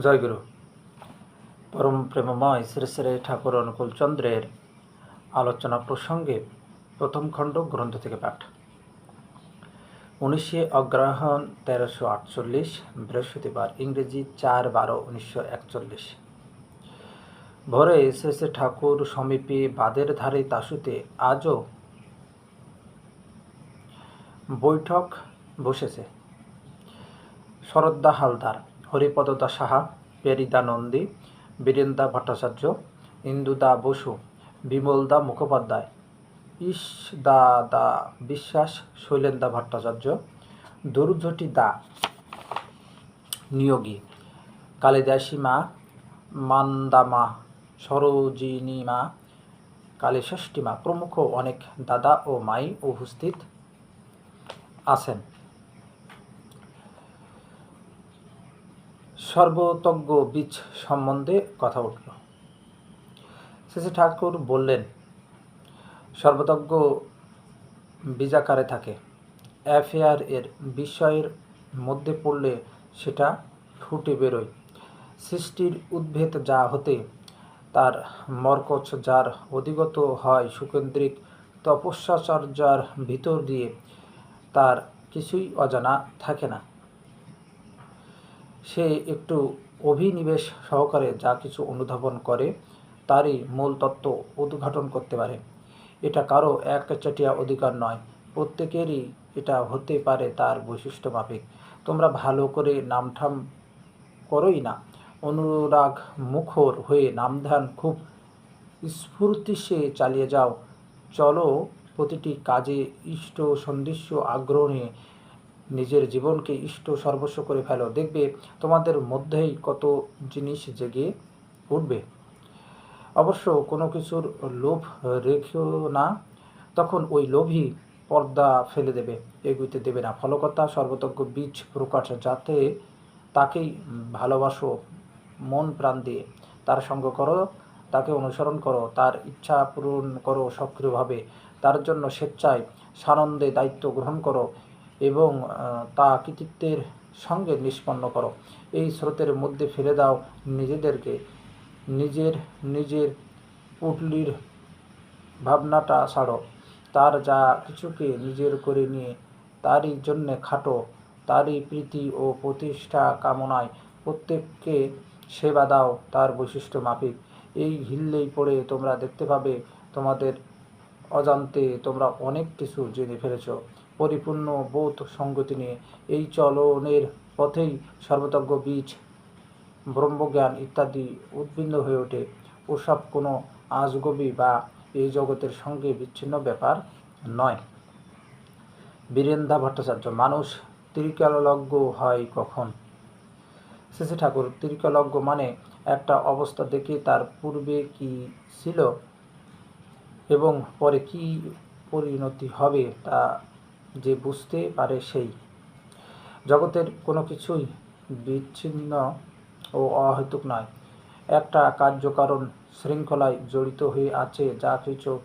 জয়গুরু। পরম প্রেমময় শ্রী শ্রী ঠাকুর অনুকূল চন্দ্রের আলোচনা প্রসঙ্গে প্রথম খণ্ড গ্রন্থ থেকে পাঠ। উনিশে অগ্রহণ তেরোশো আটচল্লিশ, বৃহস্পতিবার, ইংরেজি চার বারো উনিশশো একচল্লিশ। ভোরে শ্রী শ্রী ঠাকুর সমীপে বাদের ধারে তাসুতে আজও বৈঠক বসেছে। শরদ্দা হালদার হরিপদদা সাহা পেরিদা নন্দী, বীরেন্দা ভট্টাচার্য, ইন্দুদা বসু, বিমলদা মুখোপাধ্যায় ইসদা দা বিশ্বাস, শৈলেন্দা ভট্টাচার্য, দুর্যটি দা নিয়োগী, কালিদাসী মা, মান্দা মা, সরোজিনী মা, কালীষষ্ঠী মা প্রমুখ অনেক দাদা ও মাই উপস্থিত আছেন। সর্বতজ্ঞ বীজ সম্বন্ধে কথা উঠল। শ্রী ঠাকুর বললেন, সর্বতজ্ঞ বীজাকারে থাকে। অ্যাফেয়ার এর বিষয়ের মধ্যে পড়লে সেটা ফুটে বেরোয়। সৃষ্টির উদ্ভেদ যা হতে তার মরকচ যার অধিগত হয় সুকেন্দ্রিক তপস্যাচর্যার ভিতর দিয়ে, তার কিছুই অজানা থাকে না। সে একটু অভিনিবেশ সহকারে যা কিছু অনুধাবন করে, তারই মূল তত্ত্ব উদ্ঘাটন করতে পারে। এটা কারও একচাটিয়া অধিকার নয়। প্রত্যেকেরই এটা হতে পারে তার বৈশিষ্ট্য মাফিক। তোমরা ভালো করে নামঠাম করোই না। অনুরাগ মুখর হয়ে নামধান খুব স্ফূর্তিসে চালিয়ে যাও। চলো প্রতিটি কাজে ইষ্ট সন্দিশ্য আগ্রহ নিয়ে নিজের জীবনকে ইষ্ট সর্বস্ব করে ফেলো। দেখবে তোমাদের মধ্যেই কত জিনিস জেগে উঠবে। অবশ্য কোনো কিছুর লোভ রেখেও না, তখন ওই লোভই পর্দা ফেলে দেবে, এগুতে দেবে না। ফলকতা, সর্বতজ্ঞ বীজ প্রকাশ, যাতে তাকেই ভালোবাসো, মন প্রাণ দিয়ে। তার সঙ্গ করো, তাকে অনুসরণ করো, তার ইচ্ছা পূরণ করো সক্রিয়ভাবে। তার জন্য স্বেচ্ছায় সানন্দে দায়িত্ব গ্রহণ করো এবং তা কৃতিত্বের সঙ্গে নিষ্পন্ন করো। এই স্রোতের মধ্যে ফেলে দাও নিজেদেরকে। নিজের নিজের পুটলির ভাবনাটা ছাড়ো। তার যা কিছুকে নিজের করে নিয়ে, তারই জন্যে খাটো। তারই প্রীতি ও প্রতিষ্ঠা কামনায় প্রত্যেককে সেবা দাও তার বৈশিষ্ট্য মাফিক। এই হিললেই পড়ে তোমরা দেখতে পাবে তোমাদের অজান্তে তোমরা অনেক কিছু জেনে ফেলেছ। পরিপূর্ণ বোধ সঙ্গতি নিয়ে। এই চলনের পথেই সর্বতজ্ঞ বীজ, ব্রহ্মজ্ঞান ইত্যাদি উদ্ভিন্ন হয়ে ওঠে। ওসব কোনো আজগবি বা এই জগতের সঙ্গে বিচ্ছিন্ন ব্যাপার নয়। বীরেন্দা ভট্টাচার্য, মানুষ ত্রিকালজ্ঞ হয় কখন? শ্রী ঠাকুর ত্রিকালজ্ঞ মানে একটা অবস্থা দেখে তার পূর্বে কি ছিল এবং পরে কি পরিণতি হবে তা যে বুঝতে পারে সেই। জগতের কোনো কিছুই বিচ্ছিন্ন ও অহেতুক নয়। একটা কার্যকারণ শৃঙ্খলায় জড়িত হয়ে আছে যা কিছু।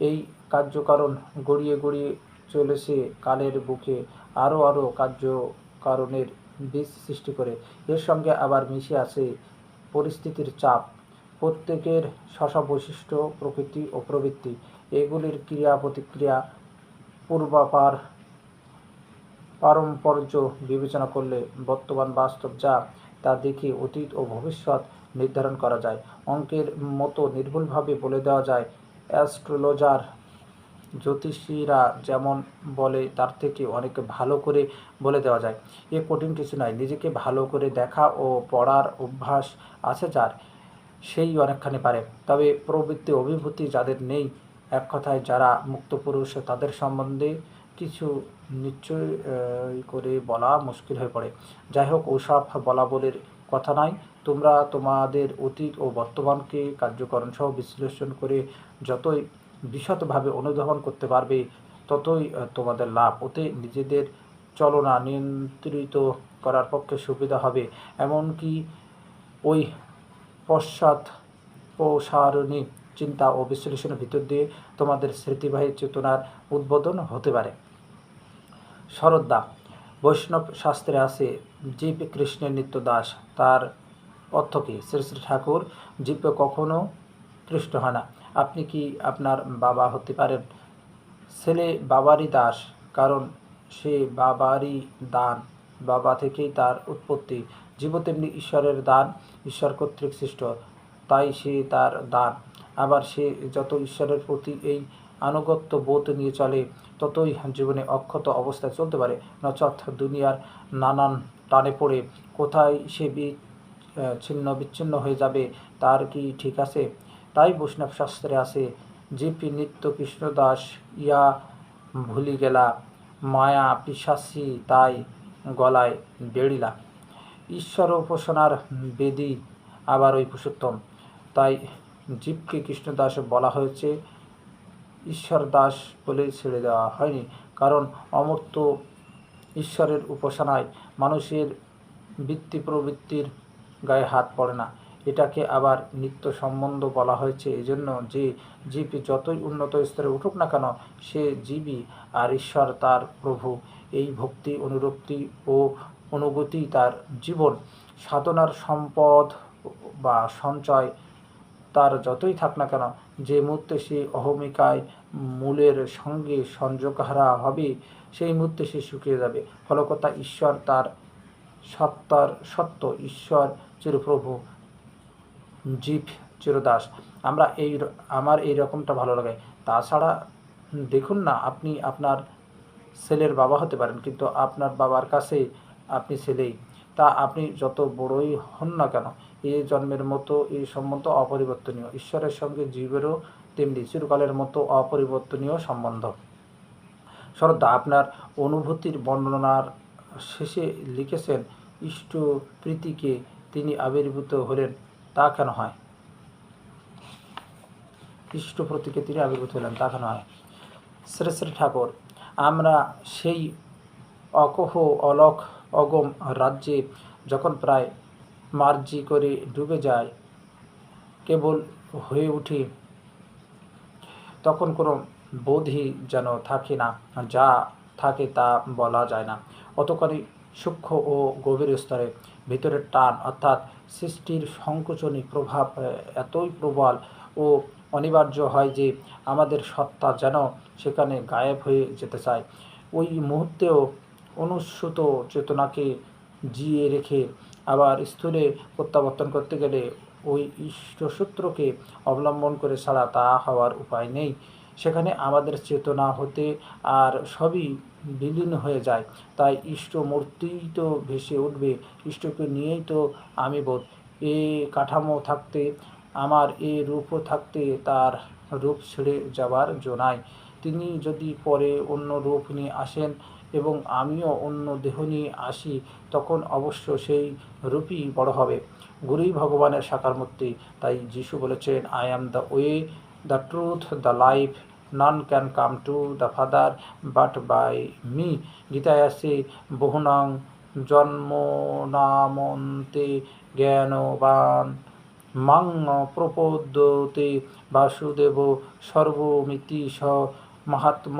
এই কার্যকারণ গড়িয়ে গড়িয়ে চলেছে কালের বুকে। আরও আরও কার্যকারণের বীজ সৃষ্টি করে। এর সঙ্গে আবার মিশে আছে পরিস্থিতির চাপ। প্রত্যেকের শশা বৈশিষ্ট্য প্রকৃতি ও প্রবৃত্তি। এগুলির ক্রিয়া প্রতিক্রিয়া পূর্বাপার পারম্পর্য বিবেচনা করলে বর্তমান বাস্তব যা তা দেখে অতীত ও ভবিষ্যৎ নির্ধারণ করা যায়। অঙ্কের মতো নির্ভুলভাবে বলে দেওয়া যায়, অ্যাস্ট্রোলজার জ্যোতিষীরা যেমন বলে, তার থেকে অনেক ভালো করে বলে দেওয়া যায়। এ কঠিন কিছু নয়, নিজেকে ভালো করে দেখা ও পড়ার অভ্যাস আছে যার, সেই অনেকখানি পারে। তবে প্রবৃত্তি অভিভূতি যাদের নেই এক কথায় যারা মুক্ত পুরুষ, তাদের সম্বন্ধে কিছু নিশ্চয় করে বলা মুশকিল হয়ে পড়ে। যাই হোক, ওসব বলা বলের কথা নয়। তোমরা তোমাদের অতীত ও বর্তমানকে কার্যকরণ সহ বিশ্লেষণ করে যতই বিশদভাবে অনুধাবন করতে পারবে, ততই তোমাদের লাভ। ওতে নিজেদের চলনা নিয়ন্ত্রিত করার পক্ষে সুবিধা হবে। এমনকি ওই পশ্চাৎ প্রসারণী চিন্তা ও বিশ্লেষণের ভিতর দিয়ে তোমাদের স্মৃতিবাহী চেতনার উদ্বোধন হতে পারে। শরদ্দা বৈষ্ণব শাস্ত্রে আছে, জীব কৃষ্ণের নিত্য দাস তার অর্থ কী? শ্রী শ্রী ঠাকুর, জীব কখনো তৃষ্ট হয় না। আপনি কি আপনার বাবা হতে পারেন? ছেলে বাবারই দাস, কারণ সে বাবারই দান। বাবা থেকেই তার উৎপত্তি। জীব তেমনি ঈশ্বরের দান, ঈশ্বর কর্তৃক সৃষ্ট, তাই সে তার দান। আবার সে যত ঈশ্বরের প্রতি এই আনুগত্য বোধ নিয়ে চলে, ততই জীবনে অক্ষত অবস্থায় চলতে পারে। নচত দুনিয়ার নানান টানে পড়ে, কোথায় সে ছিন্ন বিচ্ছিন্ন হয়ে যাবে, তার কি ঠিক আছে? তাই বৈষ্ণব শাস্ত্রে আছে, জিপি নিত্য কৃষ্ণদাস, ইয়া ভুলি গেলা, মায়া পিসাসি তাই গলায় বেড়িলা। ঈশ্বর উপাসনার বেদি আবার ওই পুরুষোত্তম। তাই জীবকে কৃষ্ণদাস বলা হয়েছে। ঈশ্বর দাস বলে ছেড়ে দেওয়া হয়নি। কারণ অমর্ত্য ঈশ্বরের উপাসনায় মানুষের বৃত্তি প্রবৃত্তির গায়ে হাত পড়ে না। এটাকে আবার নিত্য সম্বন্ধ বলা হয়েছে। এজন্য যে জীব যতই উন্নত স্তরে উঠুক না কেন, সে জীবই আর ঈশ্বর তার প্রভু। এই ভক্তি, অনুরক্তি ও অনুভূতি তার জীবন। সাধনার সম্পদ বা সঞ্চয় তার যতই থাক না কেন, যে মুহূর্তে সে অহমিকায় মূলের সঙ্গে সংযোগহারা হবে, সেই মুহূর্তে সে শুকিয়ে যাবে। ফলকতা ঈশ্বর তার সত্তার সত্য ঈশ্বর চিরপ্রভু জীব চিরদাস। আমরা এই আমার এই রকমটা ভালো লাগে। তাছাড়া দেখুন না, আপনি আপনার ছেলের বাবা হতে পারেন, কিন্তু আপনার বাবার কাছে আপনি ছেলেই। তা আপনি যত বড়ই হন না কেন এই জন্মের মতো, এই সম্বন্ধ অপরিবর্তনীয়। ঈশ্বরের সঙ্গে জীবেরও তেমনি চিরকালের মতো অপরিবর্তনীয় সম্বন্ধ। শ্রদ্ধা আপনার অনুভূতির বর্ণনার শেষে লিখেছেন, ইষ্ট প্রীতিকে তিনি আবির্ভূত হলেন, তা কেন হয়? ইষ্ট প্রতীকে তিনি আবির্ভূত হলেন, তা কেন হয়? শ্রী শ্রী ঠাকুর, আমরা সেই অকহ অলক অগম রাজ্যে যখন প্রায় মার্জি করে ডুবে যায়, কেবল হয়ে উঠি তখন কোনো বোধই যেন থাকে না, যা থাকে তা বলা যায় না। অতখানি সূক্ষ্ম ও গভীর স্তরে ভিতরের টান অর্থাৎ সৃষ্টির সংকোচনী প্রভাব এতই প্রবল ও অনিবার্য হয় যে আমাদের সত্তা যেন সেখানে গায়েব হয়ে যেতে চায়। ওই মুহূর্তেও অনুস্যুত চেতনাকে জিয়ে রেখে আবার স্থূলে প্রত্যাবর্তন করতে গেলে ওই ইষ্টসূত্রকে অবলম্বন করে ছাড়া তা হওয়ার উপায় নেই। সেখানে আমাদের চেতনা হতে আর সবই বিলীন হয়ে যায়। তাই ইষ্টমূর্তিই তো ভেসে উঠবে, ইষ্টকে নিয়েই তো আমি বোধ। এ কাঠামো থাকতে, আমার এ রূপও থাকতে তার রূপ ছেড়ে যাবার জো নাই। তিনি যদি পরে অন্য রূপ নিয়ে আসেন এবং আমিও অন্য দেহ নিয়ে আসি, তখন অবশ্য সেই রূপই বড় হবে। গুরুই ভগবানের সাকার মূর্তি। তাই যিশু বলেছেন I am the way the truth the life none can come to the father but by me গীতায় আছে, বহুনাং জন্ম নামন্তে জ্ঞানবান, মাং প্রপদ্যতে বাসুদেব সর্বমিতি স মাহাত্ম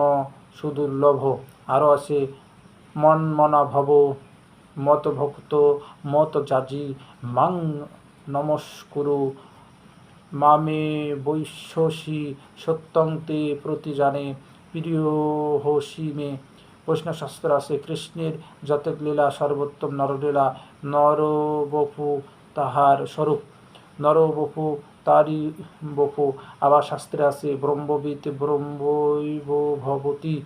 সুদুর্লভ। আরও আছে মনমনা ভব মত ভক্ত মত যাজি মাং নমস্কুরু, মামে বৈশ্বসী, সত্যং তে প্রতি জানে প্রিয় হোসি মে বৈষ্ণব শাস্ত্র আছে, কৃষ্ণের যতেক লীলা সর্বোত্তম নরলীলা, নরবপু তাহার স্বরূপ। নরবপু তারি বপু। আবার শাস্ত্রে আছে, ব্রহ্মবিদ ব্রহ্মৈব ভবতী।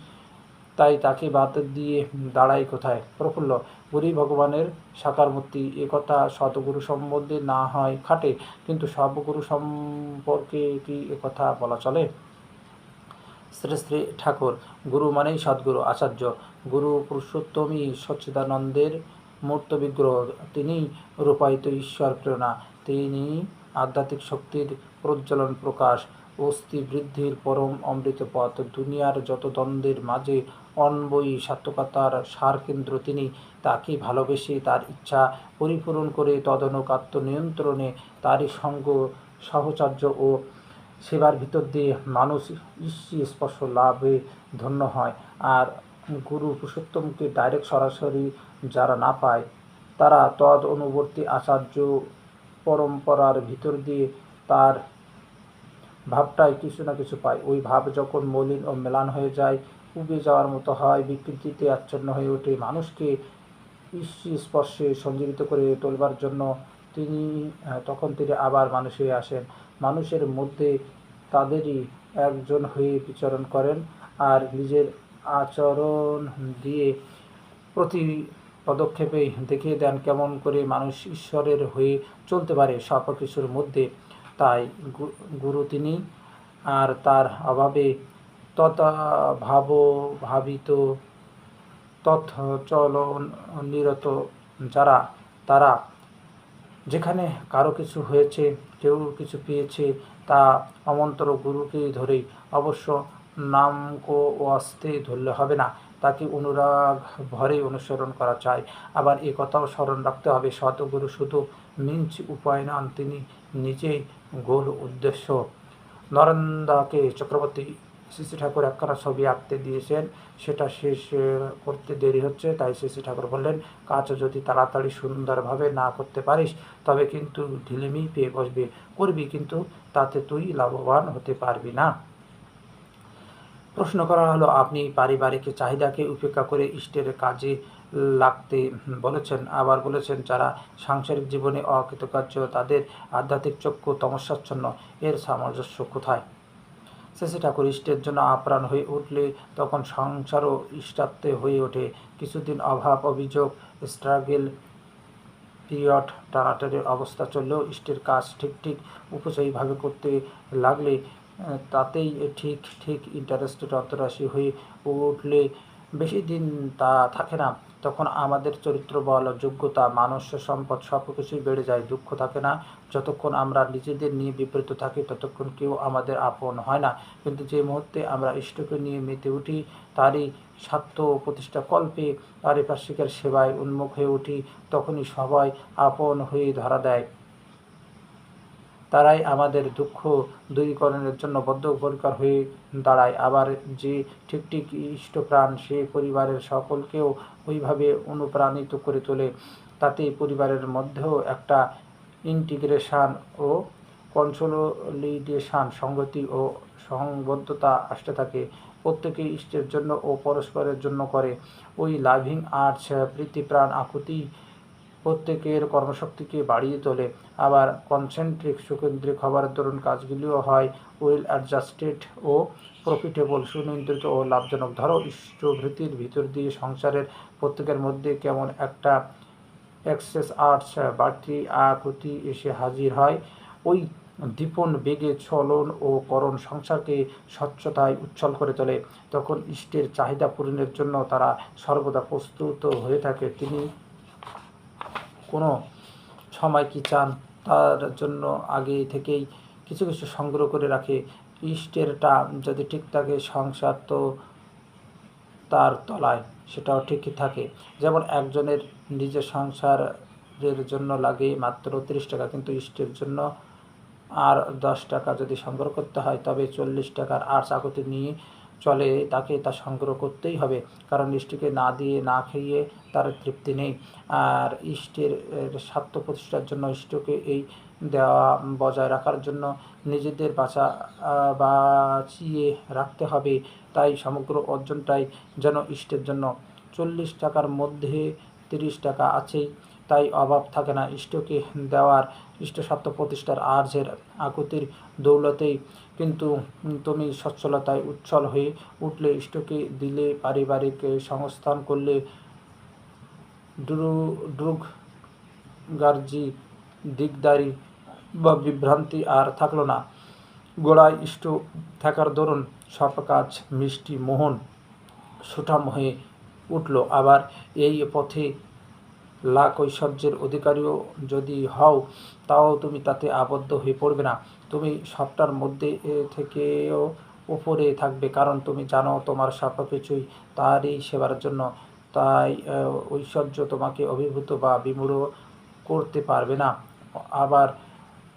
তাই তাকে বাদ দিয়ে দাঁড়াই কোথায়? প্রফুল্ল, গুরি ভগবানের সাকার মূর্তি। এ কথা সতগুরু সম্বন্ধে না হয় খাটে, কিন্তু সব গুরু সম্পর্কে কি এ কথা বলা চলে? শ্রী শ্রী ঠাকুর, গুরু মানেই সদ্গুরু, আচার্য। গুরু পুরুষোত্তমী সচ্চিদানন্দের মূর্ত বিগ্রহ। তিনি রূপায়িত ঈশ্বর প্রেরণা। তিনি আধ্যাত্মিক শক্তির প্রজ্বলন প্রকাশ অস্থি বৃদ্ধির পরম অমৃত পথ দুনিয়ার যত দ্বন্দ্বের মাঝে অন্বয়ী সাত্ত্বিকতার সারকেন্দ্র তিনি তাকে ভালোবেসে তার ইচ্ছা পরিপূরণ করে তদনুক আত্মনিয়ন্ত্রণে তারই সঙ্গ, সাহচর্য ও সেবার ভিতর দিয়ে মানুষ ঈশ্বর স্পর্শ লাভে ধন্য হয়। আর গুরু পুরুষোত্তমকে ডাইরেক্ট সরাসরি যারা না পায়, তারা তদ অনুবর্তী আচার্য পরম্পরার ভিতর দিয়ে তার ভাবটাই কিছু না কিছু পায়। ওই ভাব যখন মলিন ও মেলান হয়ে যায়, উবে যাওয়ার মতো হয়, বিকৃতিতে আচ্ছন্ন হয়ে ওঠে, মানুষকে স্পর্শে সঞ্জীবিত করে তোলবার জন্য তিনি তখন তিনি আবার মানুষ হয়ে আসেন। মানুষের মধ্যে তাদেরই একজন হয়ে বিচরণ করেন আর নিজের আচরণ দিয়ে প্রতি পদক্ষেপে দেখিয়ে দেন কেমন করে মানুষ ঈশ্বরের হয়ে চলতে পারে সব কিছুর মধ্যে। তাই গুরু তিনি আর তার অভাবে তথা ভাব ভাবিত তথ্য চলন নিরত যারা, তারা যেখানে কারও কিছু হয়েছে, কেউ কিছু পেয়েছে, তা অমন্তর গুরুকেই ধরেই অবশ্য নাম কো ওয়াস্তে ধরলে হবে না। তাকে অনুরাগ ভরে অনুসরণ করা চাই। আবার এ কথাও স্মরণ রাখতে হবে সতগুরু শুধু মিঞ্চ উপায় নন, তিনি নিজেই গোল উদ্দেশ্য। নরেন্দাকে চক্রবর্তী শ্রী ঠাকুর একখানা ছবি আঁকতে দিয়েছেন, সেটা শেষ করতে দেরি হচ্ছে, তাই শ্রী ঠাকুর বললেন, কাজ যদি তাড়াতাড়ি সুন্দরভাবে না করতে পারিস, তবে কিন্তু ঢিলেমি পেয়ে বসবে। করবি কিন্তু, তাতে তুই লাভবান হতে পারবি না। প্রশ্ন করা হলো, আপনি পারিবারিক চাহিদাকে উপেক্ষা করে ইষ্টের কাজে লাগতে বলেছেন। আবার বলেছেন, যারা সাংসারিক জীবনে অকৃতকার্য, তাদের আধ্যাত্মিক চক্ষু তমস্যাচ্ছন্ন, এর সামঞ্জস্য কোথায়? শেষে ঠাকুর ইষ্টের জন্য আপ্রাণ হয়ে উঠলে, তখন সংসারও ইষ্টাত্মে হয়ে ওঠে। কিছুদিন অভাব, অভিযোগ, স্ট্রাগেল পিরিয়ড, টানাটানির অবস্থা চললেও ইষ্টের কাজ ঠিক ঠিক উপচয়ীভাবে করতে লাগলে তাতেই ঠিক ঠিক ইন্টারেস্টেড অন্তরাশি হয়ে উঠলে বেশি দিন তা থাকে না। তখন আমাদের চরিত্র বল, যোগ্যতা মানুষ সম্পদ সব কিছুই বেড়ে যায়, দুঃখ থাকে না। যতক্ষণ আমরা নিজেদের নিয়ে বিপরীত থাকি, ততক্ষণ কেউ আমাদের আপন হয় না। কিন্তু যে মুহূর্তে আমরা ইষ্টকে নিয়ে মেতে উঠি, তারই স্বার্থ প্রতিষ্ঠা কল্পে, পারিপার্শ্বিকের সেবায় উন্মুখ হয়ে উঠি, তখনই সবাই আপন হয়ে ধরা দেয়। তারাই আমাদের দুঃখ দূরীকরণের জন্য বদ্ধপরিকর হয়ে দাঁড়ায়। আবার যে ঠিক ঠিক ইষ্টপ্রাণ সে পরিবারের সকলকেও ওইভাবে অনুপ্রাণিত করে তোলে তাতে পরিবারের মধ্যেও একটা ইন্টিগ্রেশান ও কনসোলিডেশন সংগতি ও সংবদ্ধতা আসতে থাকে। প্রত্যেকে ইষ্টের জন্য ও পরস্পরের জন্য করে। ওই লাভিং আর্টস প্রীতিপ্রাণ আকুতি প্রত্যেকের কর্মশক্তিকে বাড়িয়ে তোলে। আবার কনসেন্ট্রিক সুকেন্দ্রিক হবার দরুন কাজগুলিও হয়। ওয়েল অ্যাডজাস্টেড ও প্রফিটেবল সুনিয়ন্ত্রিত ও লাভজনক। ধরো, ইষ্টভৃতির ভিতর দিয়ে সংসারের প্রত্যেকের মধ্যে কেমন একটা এক্সেস আর্টস বাড়তি আকুতি এসে হাজির হয়। ওই দীপন বেগে চলন ও করণ সংসারকে স্বচ্ছতায় উচ্ছল করে তোলে। তখন ইষ্টের চাহিদা পূরণের জন্য তারা সর্বদা প্রস্তুত হয়ে থাকে। তিনি কোনো সময় কি চান, তার জন্য আগে থেকেই কিছু কিছু সংগ্রহ করে রাখে। ইষ্টেরটা যদি ঠিক থাকে সংসার তো তার তলায়, সেটাও ঠিকই থাকে। যেমন একজনের নিজের সংসারের জন্য লাগে মাত্র তিরিশ টাকা, কিন্তু ইষ্টের জন্য আর দশ টাকা যদি সংগ্রহ করতে হয়, তবে চল্লিশ টাকার আর আকতি নিয়ে চলে, তাকে তা সংগ্রহ করতেই হবে। কারণ ইষ্টিকে না দিয়ে, না খেয়ে তার তৃপ্তি নেই। আর ইষ্টের স্বার্থ প্রতিষ্ঠার জন্য ইষ্টকে এই দেওয়া বজায় রাখার জন্য নিজেদের বাঁচা বাঁচিয়ে রাখতে হবে। তাই সমগ্র অর্জনটাই যেন ইষ্টের জন্য। চল্লিশ টাকার মধ্যে তিরিশ টাকা আছেই। তাই অভাব থাকে না। ইষ্টকে দেওয়ার ইষ্ট স্বার্থ প্রতিষ্ঠার আর্যের আকুতির দৌলতেই। কিন্তু তুমি সচ্ছলতায় উচ্ছল হয়ে উঠলে ইষ্টকে দিলে পারিবারিক সংস্থান করলে ড্রু ড্রুগ গার্জি দিকদারি বা বিভ্রান্তি আর থাকল না। গোড়ায় ইষ্ট থাকার দরুন সব কাজ মিষ্টি মোহন সুঠাম হয়ে উঠল। আবার এই পথে লাখ ঐশ্বর্যের অধিকারীও যদি হও তাও তুমি তাতে আবদ্ধ হয়ে পড়বে না। তুমি সবটার মধ্যে থেকেও উপরে থাকবে কারণ তুমি জানো তোমার সব কিছুই তারই সেবার জন্য। তাই ঐশ্বর্য তোমাকে অভিভূত বা বিমূঢ় করতে পারবে না। আবার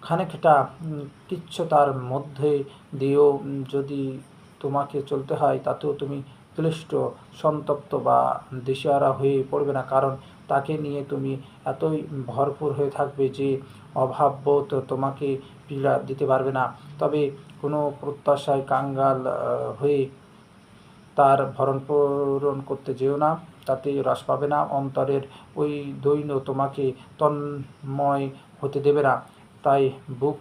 খানিকটা উম, কিচ্ছু তার মধ্যে দিয়েও যদি তোমাকে চলতে হয় তাতেও তুমি ক্লিষ্ট সন্তপ্ত বা দিশেহারা হয়ে পড়বে না। কারণ তাকে নিয়ে তুমি এতই ভরপুর হয়ে থাকবে যে অভাববোধ তোমাকে পীড়া দিতে পারবে না। তবে কোনো প্রত্যাশায় কাঙ্গাল হয়ে তার ভরণ পূরণ করতে যেও না, তাতে রস পাবে না। অন্তরের ওই দৈন্য তোমাকে তন্ময় হতে দেবে না। তাই বুক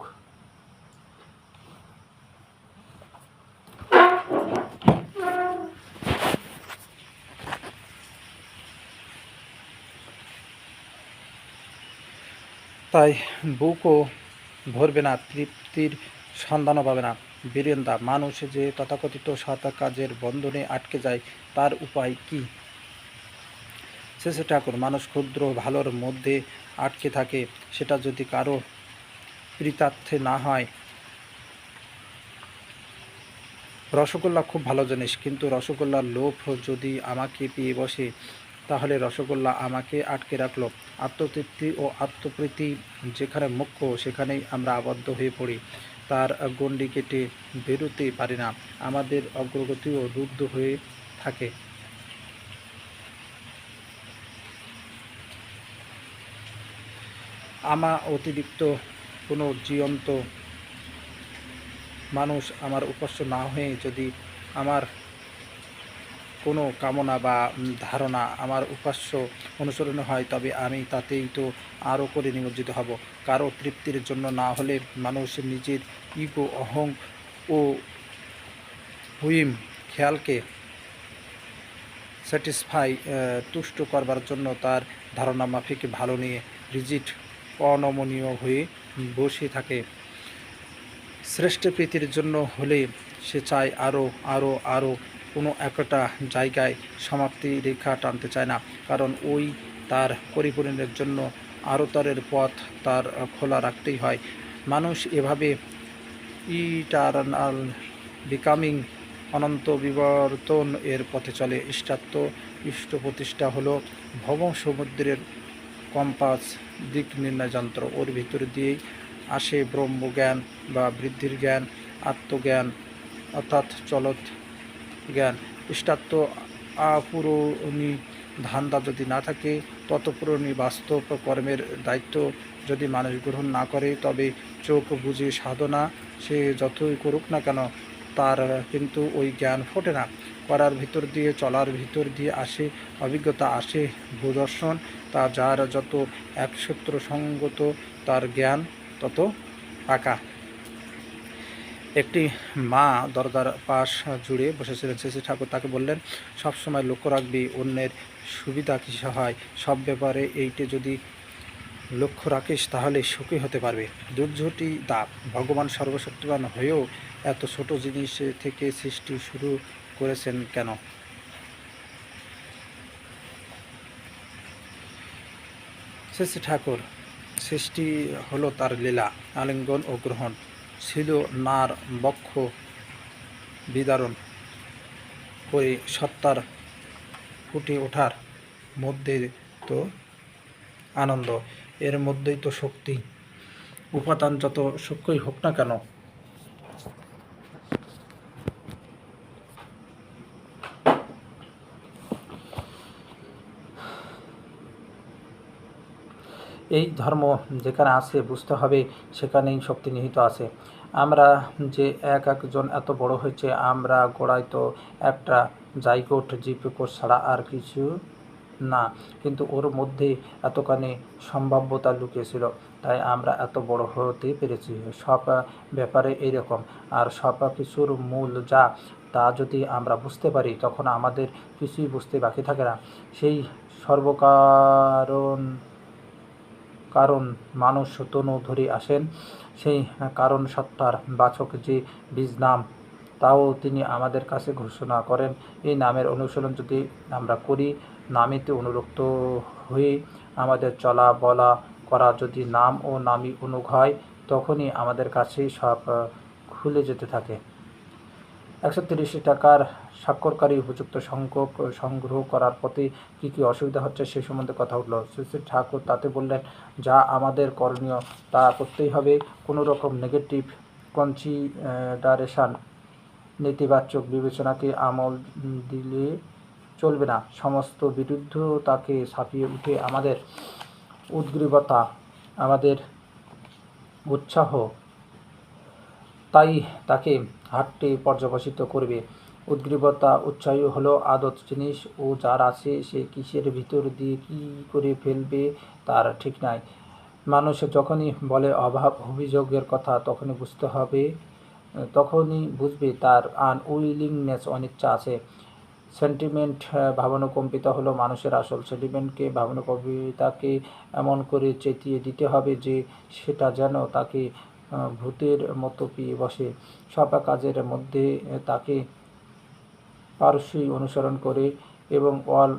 তাই বুকও ভরবে না, তৃপ্তির সন্ধানও পাবে না। বীরেন্দা, মানুষ যে তথাকথিত সৎ কাজের বন্ধনে আটকে যায়, তার উপায় কি? শেষে ঠাকুর, মানুষ ক্ষুদ্র ভালোর মধ্যে আটকে থাকে, সেটা যদি কারও কৃতার্থে না হয়। রসগোল্লা খুব ভালো জিনিস, কিন্তু রসগোল্লার লোভ যদি আমাকে পেয়ে বসে তাহলে রসগোল্লা আমাকে আটকে রাখল। আত্মতৃপ্তি ও আত্মপ্রীতি যেখানে মুখ্য, সেখানেই আমরা আবদ্ধ হয়ে পড়ি। তার গণ্ডি কেটে বেরোতে পারি না। আমাদের অগ্রগতিও রুদ্ধ হয়ে থাকে। আমা অতিরিক্ত কোনো জীবন্ত মানুষ আমার উপাস্য না হয়ে যদি আমার কোনো কামনা বা ধারণা আমার উপাস্য অনুসরণ হয়, তবে আমি তাতেই তো আরও করে নিমজ্জিত হব। কারও তৃপ্তির জন্য না হলে মানুষ নিজের ইগো, অহং ও হুইম খেয়ালকে স্যাটিসফাই তুষ্ট করবার জন্য তার ধারণা মাফিক ভালো নিয়ে রিজিট, অনমনীয় হয়ে বসে থাকে। শ্রেষ্ঠ প্রীতির জন্য হলে সে চায় আরও আরও আরও কোনো একটা জায়গায় সমাপ্তি রেখা টানতে চায় না। কারণ ওই তার পরিপূরণের জন্য আরতরের পথ তার খোলা রাখতেই হয়। মানুষ এভাবে ইটারনাল বিকামিং অনন্ত বিবর্তন এর পথে চলে। ইষ্টাত্ম ইষ্ট প্রতিষ্ঠা হলো ভব সমুদ্রের কম্পাস দিক নির্ণয় যন্ত্র। ওর ভিতর দিয়েই আসে ব্রহ্মজ্ঞান বা বৃদ্ধির জ্ঞান, আত্মজ্ঞান, অর্থাৎ চলত জ্ঞান। ইষ্টাত্ম আপূরণী ধান্দা যদি না থাকে, ততপূরণী বাস্তব কর্মের দায়িত্ব যদি মানুষ গ্রহণ না করে, তবে চোখ বুঝে সাধনা সে যতই করুক না কেন, তার কিন্তু ওই জ্ঞান ফোটে না। করার ভিতর দিয়ে, চলার ভিতর দিয়ে আসে, অভিজ্ঞতা আসে, ভূদর্শন, তা যার যত একসূত্র সঙ্গত তার জ্ঞান, তত পাকা একটি মা দরজার পাশ জুড়ে বসেছিলেন। শেষে ঠাকুর তাকে বললেন, সব সময় লক্ষ্য রাখবি, অন্যের সুবিধা কিসে হয় সব ব্যাপারে এইটে যদি লক্ষ্য রাখিস, তাহলে সুখী হতে পারবে। দুর্যোগটি দাপ ভগবান সর্বশক্তিমান হয়েও এত ছোট জিনিস থেকে সৃষ্টি শুরু করেছেন কেন? শেষে ঠাকুর, সৃষ্টি হলো তার লীলা, আলিঙ্গন ও গ্রহণ। ছিল নার বক্ষ বিদারণ করে সত্তার ফুটে ওঠার মধ্যে তো আনন্দ। এর মধ্যেই তো শক্তি। উপাদান যত সূক্ষ্মই হোক না কেন এই ধর্ম যেখানে আছে, বুঝতে হবে, সেখানেই শক্তি নিহিত আছে। আমরা যে এক একজন এত বড় হয়েছে, আমরা গোড়ায় তো একটা জাইকোট জীব কোষ ছাড়া আর কিছু না। কিন্তু ওর মধ্যে এতখানি সম্ভাব্যতা লুকিয়েছিল, তাই আমরা এত বড় হতে পেরেছি। সব ব্যাপারে এরকম আর সব কিছুর মূল যা, তা যদি আমরা বুঝতে পারি, তখন আমাদের কিছুই বুঝতে বাকি থাকে না। সেই সর্বকারণ কারণ মানুষ তনু ধরে আসেন। সেই কারণ সত্তার বাচক যে বীজ নাম, তাও তিনি আমাদের কাছে ঘোষণা করেন। এই নামের অনুসরণ যদি আমরা করি, নামেতে অনুরক্ত হয়ে আমাদের চলা বলা করা যদি নাম ও নামই অনুগ হয়, তখনই আমাদের কাছেই সব খুলে যেতে থাকে। একশো টাকার স্বাক্ষরকারী উপযুক্ত সংখ্যক সংগ্রহ করার পথে কী কী অসুবিধা হচ্ছে সে সম্বন্ধে কথা উঠল। শ্রী ঠাকুর তাতে বললেন, যা আমাদের করণীয়, তা করতেই হবে। কোনো রকম নেগেটিভ কনসিডারেশান নেতিবাচক বিবেচনাকে আমল দিলে চলবে না। সমস্ত বিরুদ্ধতাকে ছাপিয়ে উঠে আমাদের উদ্গ্রীবতা, আমাদের উৎসাহ তাই তাকে হাটতে পর্যবসিত করবে। উদ্গ্রীবতা উৎসাহী হলো আদত জিনিস ও যার আছে সে কিসের ভিতর দিয়ে কি করে ফেলবে তার ঠিক নাই। মানুষ যখনই বলে অভাব অভিযোগের কথা তখনই বুঝতে হবে, তখনই বুঝবে তার আনউইলিংনেস অনিচ্ছা আছে। সেন্টিমেন্ট ভাবনাকম্পিতা হলো মানুষের আসল সেন্টিমেন্টকে ভাবনাকম্পিতাকে এমন করে চেতিয়ে দিতে হবে যে সেটা যেন তাকে ভূতের মতো পেয়ে বসে। সব কাজের মধ্যে তাকে পারস্যই অনুসরণ করে এবং অল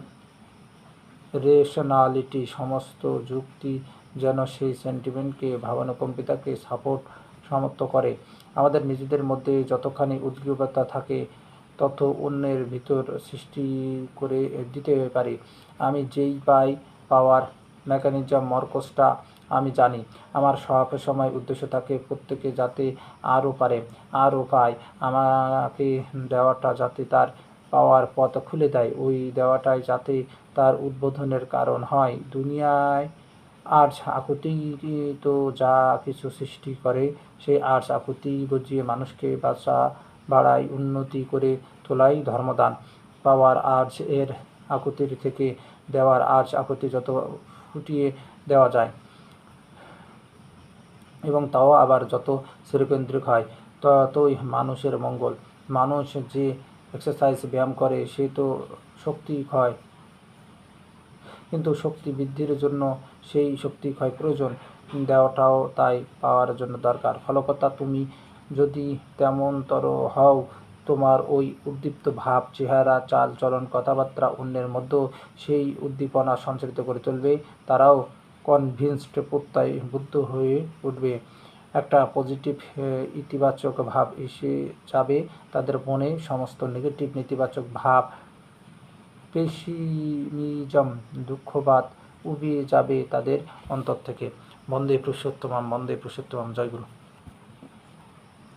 রেশনালিটি সমস্ত যুক্তি যেন সেই সেন্টিমেন্টকে, ভাবনাকম্পিতাকে সাপোর্ট সমর্থ করে। আমাদের নিজেদের মধ্যে যতখানি উদ্গ্রীবতা থাকে, তত অন্যের ভিতর সৃষ্টি করে দিতে পারি। আমি যেই পাই পাওয়ার মেকানিজম মরকসটা আমি জানি, আমার সব সময় উদ্দেশ্য থাকে প্রত্যেকে যাতে আরও পারে, আরও পায়। আমাকে দেওয়াটা যাতে তার পাওয়ার পথ খুলে দেয়, ওই দেওয়াটাই যাতে তার উদ্বোধনের কারণ হয়। দুনিয়ায় আর্টস আকুতি তো যা কিছু সৃষ্টি করে সেই আর্টস আকুতি গজিয়ে মানুষকে বাসা বাড়ায়, উন্নতি করে তোলাই ধর্মদান। পাওয়ার আর্টস এর আকুতির থেকে দেওয়ার আর্টস আকুতি যত ফুটিয়ে দেওয়া যায়। এবং তাও আবার যত শ্রীকেন্দ্রিক হয়, ততই মানুষের মঙ্গল। মানুষ যে এক্সারসাইজ ব্যায়াম করে, সে তো শক্তি ক্ষয়। কিন্তু শক্তি বৃদ্ধির জন্য সেই শক্তি ক্ষয় প্রয়োজন। দেওয়াটাও তাই পাওয়ার জন্য দরকার। ফলকতা তুমি যদি তেমনতর হও, তোমার ওই উদ্দীপ্ত ভাব, চেহারা, চাল চলন, কথাবার্তা অন্যের মধ্যেও সেই উদ্দীপনা সঞ্চারিত করে তুলবে তারাও কনভিনসড প্রত্যয় বুদ্ধ হয়ে উঠবে। একটা পজিটিভ ইতিবাচক ভাব এসে যাবে। তাদের মনে সমস্ত নেগেটিভ নেতিবাচক ভাব পেশিমিজম দুঃখবাদ উবিয়ে যাবে তাদের অন্তর থেকে। বন্দে পুরুষোত্তমাম বন্দে পুরুষোত্তমাম। জয়গুরু।